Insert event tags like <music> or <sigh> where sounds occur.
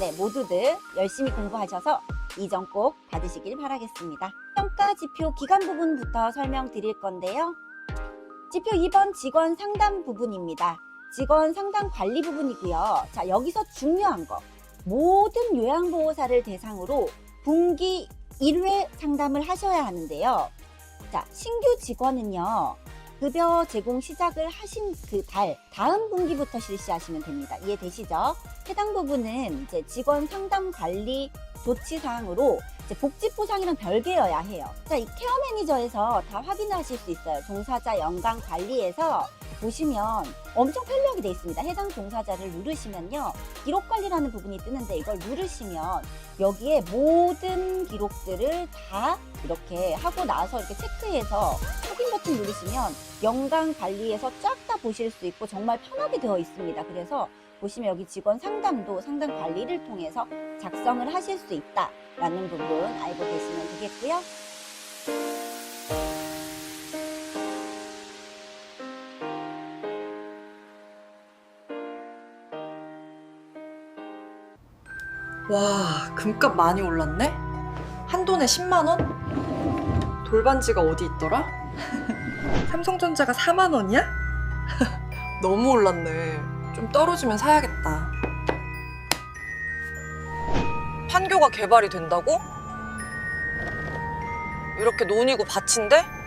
네, 모두들 열심히 공부하셔서 이점 꼭 받으시길 바라겠습니다. 평가 지표 기간 부분부터 설명드릴 건데요. 지표 2번 직원 상담 부분입니다. 직원 상담 관리 부분이고요. 자, 여기서 중요한 거. 모든 요양보호사를 대상으로 분기 1회 상담을 하셔야 하는데요. 자, 신규 직원은요. 급여 제공 시작을 하신 그 달 다음 분기부터 실시하시면 됩니다. 이해되시죠? 해당 부분은 이제 직원 상담 관리 조치 사항으로 복지 보상이랑 별개여야 해요. 자, 이 케어 매니저에서 다 확인하실 수 있어요. 종사자 연간 관리에서 보시면 엄청 편리하게 돼 있습니다. 해당 종사자를 누르시면요. 기록 관리라는 부분이 뜨는데 이걸 누르시면 여기에 모든 기록들을 다 이렇게 하고 나서 이렇게 체크해서 버튼 누르시면 연간 관리에서 쫙 다 보실 수 있고 정말 편하게 되어 있습니다. 그래서 보시면 여기 직원 상담도 상담 관리를 통해서 작성을 하실 수 있다라는 부분 알고 계시면 되겠고요. 와, 금값 많이 올랐네? 한 돈에 10만 원? 돌반지가 어디 있더라? <laughs> 삼성전자가 4만 원이야? <laughs> 너무 올랐네. 좀 떨어지면 사야겠다. 판교가 개발이 된다고? 이렇게 논이고 밭인데?